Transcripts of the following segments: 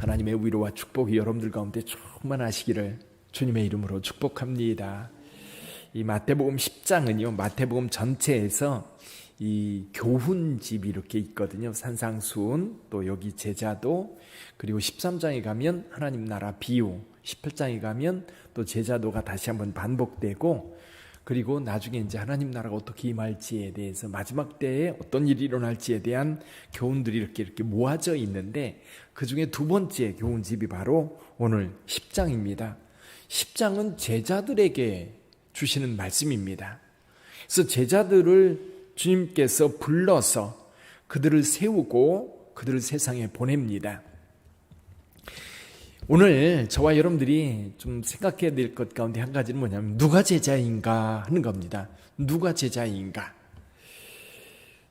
하나님의 위로와 축복이 여러분들 가운데 충만하시기를 주님의 이름으로 축복합니다. 이 마태복음 10장은요, 마태복음 전체에서 이 교훈집이 이렇게 있거든요. 산상수훈, 또 여기 제자도, 그리고 13장에 가면 하나님 나라 비유, 18장에 가면 또 제자도가 다시 한번 반복되고, 그리고 나중에 이제 하나님 나라가 어떻게 임할지에 대해서 마지막 때에 어떤 일이 일어날지에 대한 교훈들이 이렇게 이렇게 모아져 있는데 그 중에 두 번째 교훈집이 바로 오늘 10장입니다. 10장은 제자들에게 주시는 말씀입니다. 그래서 제자들을 주님께서 불러서 그들을 세우고 그들을 세상에 보냅니다. 오늘 저와 여러분들이 좀 생각해야 될 것 가운데 한 가지는 뭐냐면 누가 제자인가 하는 겁니다. 누가 제자인가?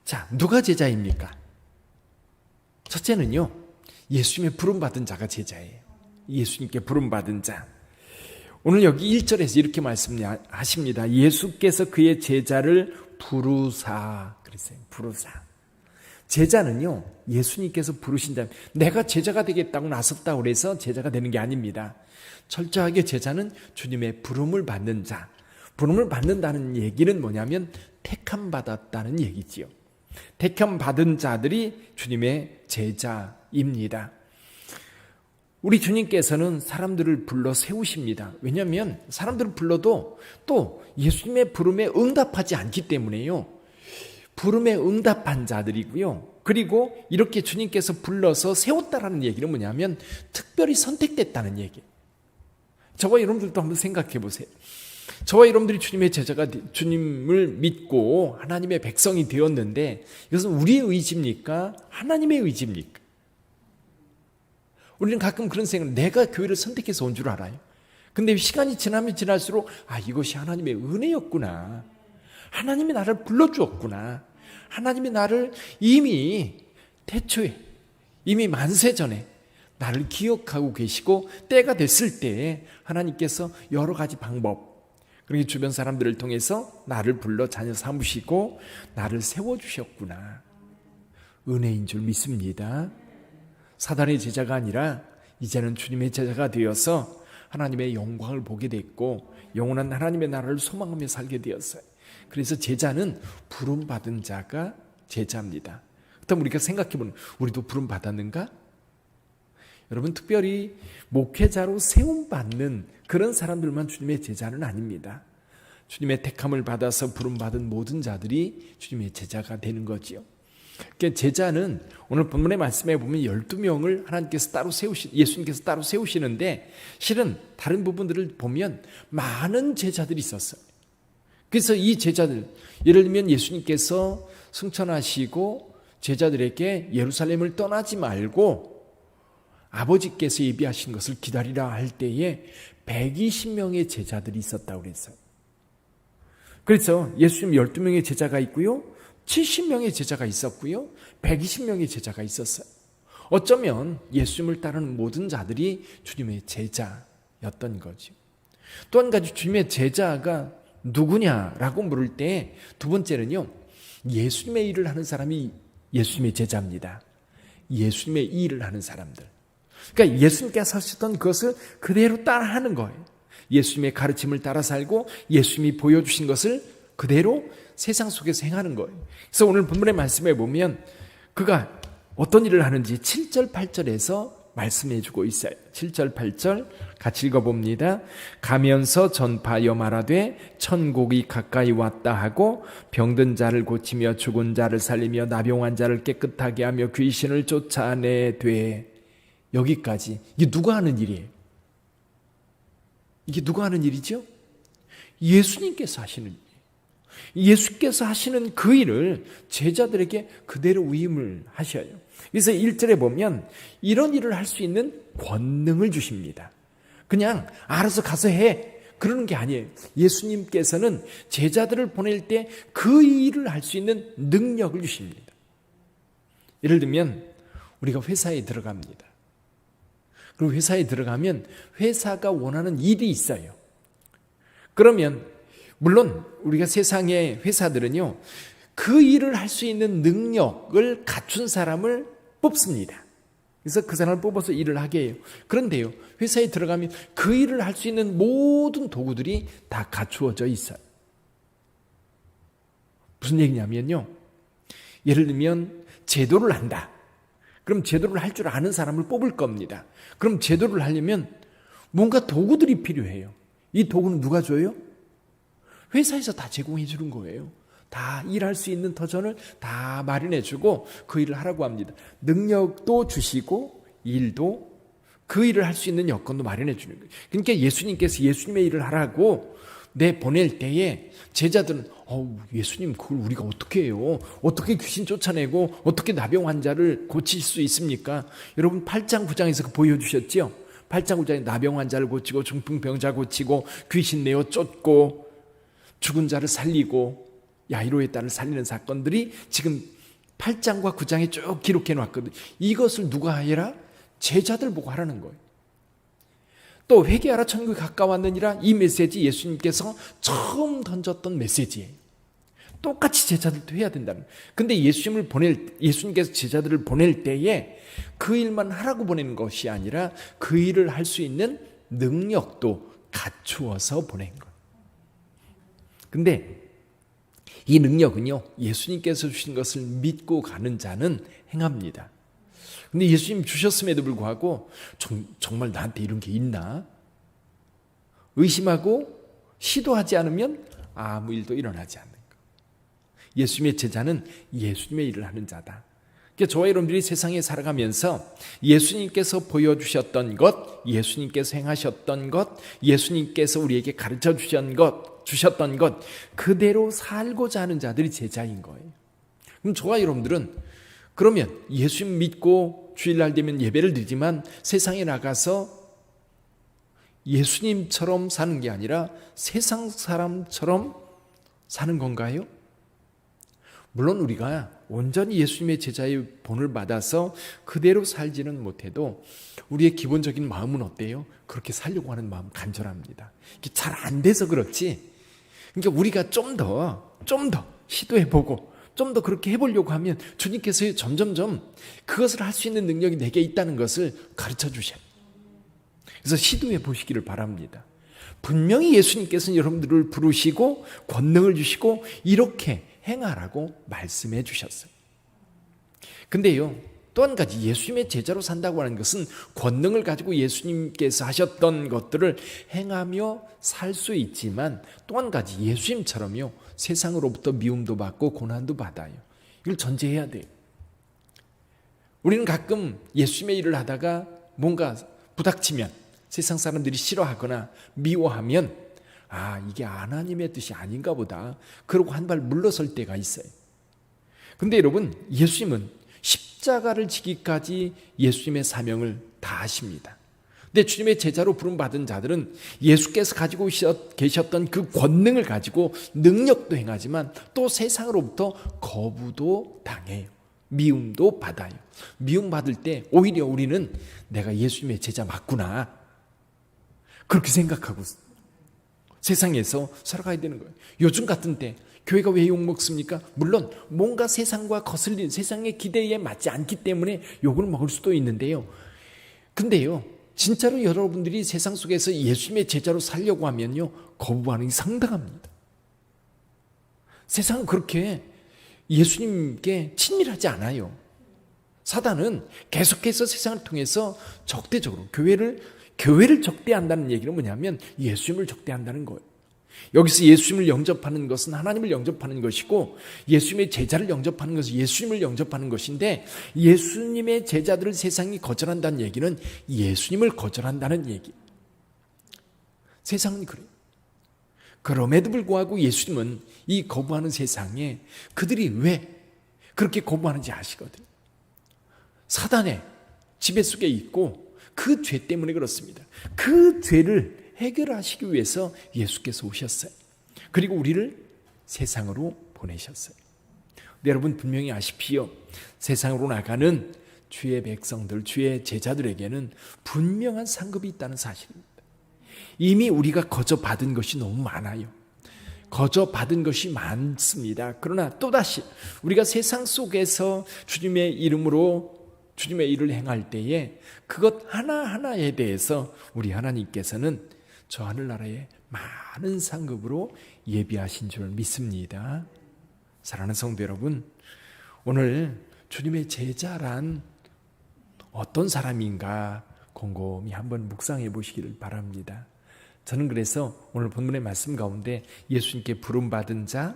자, 누가 제자입니까? 첫째는요. 예수님의 부름 받은 자가 제자예요. 예수님께 부름 받은 자. 오늘 여기 1절에서 이렇게 말씀하십니다. 예수께서 그의 제자를 부르사 그랬어요. 부르사. 제자는요, 예수님께서 부르신 자, 내가 제자가 되겠다고 나섰다고 그래서 제자가 되는 게 아닙니다. 철저하게 제자는 주님의 부름을 받는 자. 부름을 받는다는 얘기는 뭐냐면 택함 받았다는 얘기지요. 택함 받은 자들이 주님의 제자입니다. 우리 주님께서는 사람들을 불러 세우십니다. 왜냐하면 사람들을 불러도 또 예수님의 부름에 응답하지 않기 때문에요. 부름에 응답한 자들이고요. 그리고 이렇게 주님께서 불러서 세웠다라는 얘기는 뭐냐면 특별히 선택됐다는 얘기. 저와 여러분들도 한번 생각해 보세요. 저와 여러분들이 주님의 제자가 주님을 믿고 하나님의 백성이 되었는데 이것은 우리의 의지입니까? 하나님의 의지입니까? 우리는 가끔 그런 생각, 내가 교회를 선택해서 온 줄 알아요. 근데 시간이 지나면 지날수록 아 이것이 하나님의 은혜였구나. 하나님이 나를 불러주었구나. 하나님이 나를 이미 태초에 이미 만세 전에 나를 기억하고 계시고 때가 됐을 때 하나님께서 여러 가지 방법 그리고 주변 사람들을 통해서 나를 불러 자녀 삼으시고 나를 세워 주셨구나. 은혜인 줄 믿습니다. 사단의 제자가 아니라 이제는 주님의 제자가 되어서 하나님의 영광을 보게 됐고 영원한 하나님의 나라를 소망하며 살게 되었어요. 그래서 제자는 부름 받은 자가 제자입니다. 그렇다면 우리가 생각해 보면 우리도 부름 받았는가? 여러분 특별히 목회자로 세움 받는 그런 사람들만 주님의 제자는 아닙니다. 주님의 택함을 받아서 부름 받은 모든 자들이 주님의 제자가 되는 거지요. 그러니까 제자는 오늘 본문의 말씀에 보면 12명을 하나님께서 따로 세우시, 예수님께서 따로 세우시는데 실은 다른 부분들을 보면 많은 제자들이 있었어요. 그래서 이 제자들, 예를 들면 예수님께서 승천하시고 제자들에게 예루살렘을 떠나지 말고 아버지께서 예비하신 것을 기다리라 할 때에 120명의 제자들이 있었다고 그랬어요. 그래서 예수님 12명의 제자가 있고요. 70명의 제자가 있었고요. 120명의 제자가 있었어요. 어쩌면 예수님을 따르는 모든 자들이 주님의 제자였던 거죠. 또 한 가지 주님의 제자가 누구냐라고 물을 때 두 번째는요. 예수님의 일을 하는 사람이 예수님의 제자입니다. 예수님의 일을 하는 사람들. 그러니까 예수님께서 하셨던 그것을 그대로 따라하는 거예요. 예수님의 가르침을 따라 살고 예수님이 보여주신 것을 그대로 세상 속에서 행하는 거예요. 그래서 오늘 본문의 말씀에 보면 그가 어떤 일을 하는지 7절, 8절에서 말씀해 주고 있어요. 7절, 8절 같이 읽어봅니다. 가면서 전파여 말하되 천국이 가까이 왔다 하고 병든 자를 고치며 죽은 자를 살리며 나병한 자를 깨끗하게 하며 귀신을 쫓아내되 여기까지 이게 누가 하는 일이에요? 이게 누가 하는 일이죠? 예수님께서 하시는 일. 예수께서 하시는 그 일을 제자들에게 그대로 위임을 하셔요. 그래서 1절에 보면 이런 일을 할 수 있는 권능을 주십니다. 그냥 알아서 가서 해. 그러는 게 아니에요. 예수님께서는 제자들을 보낼 때 그 일을 할 수 있는 능력을 주십니다. 예를 들면 우리가 회사에 들어갑니다. 그리고 회사에 들어가면 회사가 원하는 일이 있어요. 그러면 물론 우리가 세상의 회사들은요, 그 일을 할 수 있는 능력을 갖춘 사람을 뽑습니다. 그래서 그 사람을 뽑아서 일을 하게 해요. 그런데요, 회사에 들어가면 그 일을 할 수 있는 모든 도구들이 다 갖추어져 있어요. 무슨 얘기냐면요. 예를 들면 제도를 한다. 그럼 제도를 할 줄 아는 사람을 뽑을 겁니다. 그럼 제도를 하려면 뭔가 도구들이 필요해요. 이 도구는 누가 줘요? 회사에서 다 제공해 주는 거예요. 다 일할 수 있는 터전을 다 마련해 주고 그 일을 하라고 합니다. 능력도 주시고 일도 그 일을 할 수 있는 여건도 마련해 주는 거예요. 그러니까 예수님께서 예수님의 일을 하라고 내 보낼 때에 제자들은 어우 예수님 그걸 우리가 어떻게 해요? 어떻게 귀신 쫓아내고 어떻게 나병 환자를 고칠 수 있습니까? 여러분 8장 9장에서 그 보여 주셨죠? 8장 9장에 나병 환자를 고치고 중풍병자 고치고 귀신 내어 쫓고 죽은 자를 살리고 야이로의 딸을 살리는 사건들이 지금 8장과 9장에 쭉 기록해 놨거든. 이것을 누가 하여라? 제자들 보고 하라는 거예요. 또 회개하라 천국이 가까웠느니라 이 메시지 예수님께서 처음 던졌던 메시지예요. 똑같이 제자들도 해야 된다는. 근데 예수님을 보낼 예수님께서 제자들을 보낼 때에 그 일만 하라고 보내는 것이 아니라 그 일을 할 수 있는 능력도 갖추어서 보낸 것. 근데 이 능력은요, 예수님께서 주신 것을 믿고 가는 자는 행합니다. 근데 예수님 주셨음에도 불구하고 정, 정말 나한테 이런 게 있나? 의심하고 시도하지 않으면 아무 일도 일어나지 않는 거. 예수님의 제자는 예수님의 일을 하는 자다. 그러니까 저와 여러분들이 세상에 살아가면서 예수님께서 보여주셨던 것, 예수님께서 행하셨던 것, 예수님께서 우리에게 가르쳐 주셨던 것, 주셨던 것, 그대로 살고자 하는 자들이 제자인 거예요. 그럼 저와 여러분들은 그러면 예수님 믿고 주일날 되면 예배를 드리지만 세상에 나가서 예수님처럼 사는 게 아니라 세상 사람처럼 사는 건가요? 물론 우리가 온전히 예수님의 제자의 본을 받아서 그대로 살지는 못해도 우리의 기본적인 마음은 어때요? 그렇게 살려고 하는 마음 간절합니다. 잘 안 돼서 그렇지. 그러니까 우리가 좀 더, 좀 더 시도해보고 좀 더 그렇게 해보려고 하면 주님께서 점점점 그것을 할 수 있는 능력이 내게 있다는 것을 가르쳐 주셔요. 그래서 시도해 보시기를 바랍니다. 분명히 예수님께서는 여러분들을 부르시고 권능을 주시고 이렇게 행하라고 말씀해 주셨어요. 근데요, 또 한 가지 예수님의 제자로 산다고 하는 것은 권능을 가지고 예수님께서 하셨던 것들을 행하며 살 수 있지만 또 한 가지 예수님처럼요, 세상으로부터 미움도 받고 고난도 받아요. 이걸 전제해야 돼요. 우리는 가끔 예수님의 일을 하다가 뭔가 부닥치면 세상 사람들이 싫어하거나 미워하면 아, 이게 하나님의 뜻이 아닌가 보다. 그러고 한 발 물러설 때가 있어요. 근데 여러분, 예수님은 십자가를 지기까지 예수님의 사명을 다 하십니다. 근데 주님의 제자로 부름받은 자들은 예수께서 가지고 계셨던 그 권능을 가지고 능력도 행하지만 또 세상으로부터 거부도 당해요. 미움도 받아요. 미움 받을 때 오히려 우리는 내가 예수님의 제자 맞구나. 그렇게 생각하고 세상에서 살아가야 되는 거예요. 요즘 같은 때 교회가 왜 욕먹습니까? 물론 뭔가 세상과 거슬린 세상의 기대에 맞지 않기 때문에 욕을 먹을 수도 있는데요. 근데요. 진짜로 여러분들이 세상 속에서 예수님의 제자로 살려고 하면요. 거부 반응이 상당합니다. 세상은 그렇게 예수님께 친밀하지 않아요. 사단은 계속해서 세상을 통해서 적대적으로 교회를 교회를 적대한다는 얘기는 뭐냐면 예수님을 적대한다는 거예요. 여기서 예수님을 영접하는 것은 하나님을 영접하는 것이고 예수님의 제자를 영접하는 것은 예수님을 영접하는 것인데 예수님의 제자들을 세상이 거절한다는 얘기는 예수님을 거절한다는 얘기. 세상은 그래요. 그럼에도 불구하고 예수님은 이 거부하는 세상에 그들이 왜 그렇게 거부하는지 아시거든요. 사단의 지배 속에 있고 그 죄 때문에 그렇습니다. 그 죄를 해결하시기 위해서 예수께서 오셨어요. 그리고 우리를 세상으로 보내셨어요. 여러분 분명히 아십시오. 세상으로 나가는 주의 백성들, 주의 제자들에게는 분명한 상급이 있다는 사실입니다. 이미 우리가 거저 받은 것이 너무 많아요. 거저 받은 것이 많습니다. 그러나 또다시 우리가 세상 속에서 주님의 이름으로 주님의 일을 행할 때에 그것 하나하나에 대해서 우리 하나님께서는 저 하늘나라에 많은 상급으로 예비하신 줄 믿습니다. 사랑하는 성도 여러분, 오늘 주님의 제자란 어떤 사람인가 곰곰이 한번 묵상해 보시기를 바랍니다. 저는 그래서 오늘 본문의 말씀 가운데 예수님께 부름받은 자,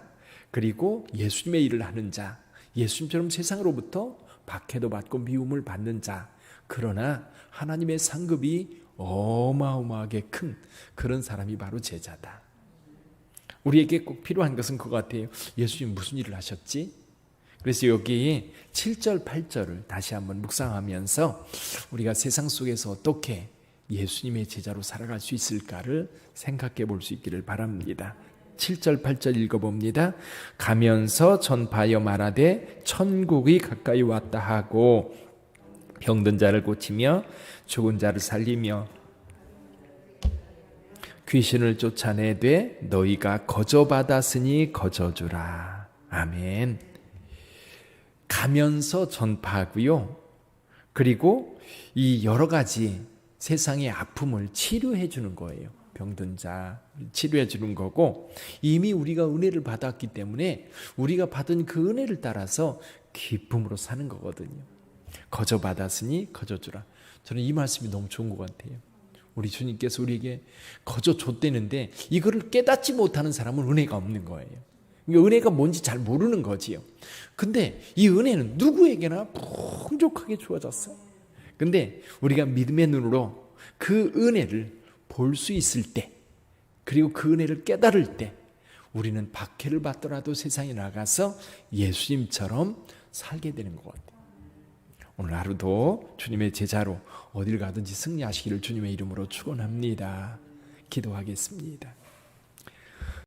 그리고 예수님의 일을 하는 자, 예수님처럼 세상으로부터 박해도 받고 미움을 받는 자, 그러나 하나님의 상급이 어마어마하게 큰 그런 사람이 바로 제자다. 우리에게 꼭 필요한 것은 그거 같아요. 예수님 무슨 일을 하셨지? 그래서 여기 7절, 8절을 다시 한번 묵상하면서 우리가 세상 속에서 어떻게 예수님의 제자로 살아갈 수 있을까를 생각해 볼 수 있기를 바랍니다. 7절, 8절 읽어봅니다. 가면서 전파하여 말하되 천국이 가까이 왔다 하고 병든 자를 고치며 죽은 자를 살리며 귀신을 쫓아내되 너희가 거저 받았으니 거저 주라. 아멘. 가면서 전파하고요. 그리고 이 여러 가지 세상의 아픔을 치료해 주는 거예요. 병든 자 치료해 주는 거고 이미 우리가 은혜를 받았기 때문에 우리가 받은 그 은혜를 따라서 기쁨으로 사는 거거든요. 거저 받았으니 거저 주라. 저는 이 말씀이 너무 좋은 것 같아요. 우리 주님께서 우리에게 거저 줬대는데 이거를 깨닫지 못하는 사람은 은혜가 없는 거예요. 그러니까 은혜가 뭔지 잘 모르는 거지요. 근데 이 은혜는 누구에게나 풍족하게 주어졌어. 근데 우리가 믿음의 눈으로 그 은혜를 볼 수 있을 때, 그리고 그 은혜를 깨달을 때, 우리는 박해를 받더라도 세상에 나가서 예수님처럼 살게 되는 것 같아요. 오늘 하루도 주님의 제자로 어딜 가든지 승리하시기를 주님의 이름으로 축원합니다. 기도하겠습니다.